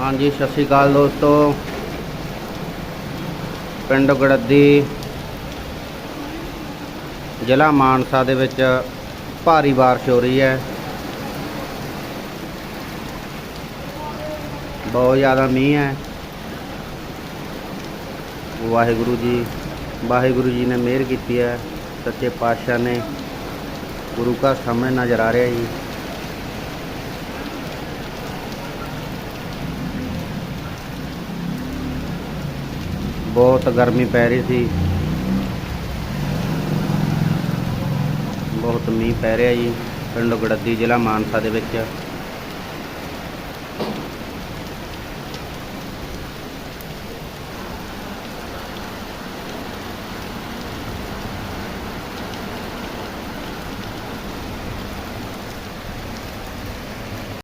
ਹਾਂਜੀ, ਸਤਿ ਸ਼੍ਰੀ ਅਕਾਲ ਦੋਸਤੋ। ਪਿੰਡ ਗੜੱਦੀ, ਜ਼ਿਲ੍ਹਾ ਮਾਨਸਾ ਦੇ ਵਿੱਚ ਭਾਰੀ ਬਾਰਿਸ਼ ਹੋ ਰਹੀ ਹੈ। ਬਹੁਤ ਜ਼ਿਆਦਾ ਮੀਂਹ ਹੈ। ਵਾਹਿਗੁਰੂ ਜੀ ਵਾਹਿਗੁਰੂ ਜੀ ਨੇ ਮਿਹਰ ਕੀਤੀ ਹੈ। ਸੱਚੇ ਪਾਤਸ਼ਾਹ ਨੇ ਗੁਰੂ ਘਰ ਸਾਹਮਣੇ ਨਜ਼ਰ ਆ ਰਿਹਾ ਜੀ। ਬਹੁਤ ਗਰਮੀ ਪੈ ਰਹੀ ਸੀ। ਬਹੁਤ ਮੀਂਹ ਪੈ ਰਿਹਾ ਜੀ, ਪਿੰਡ ਗੜੱਦੀ ਜ਼ਿਲ੍ਹਾ ਮਾਨਸਾ ਦੇ ਵਿੱਚ।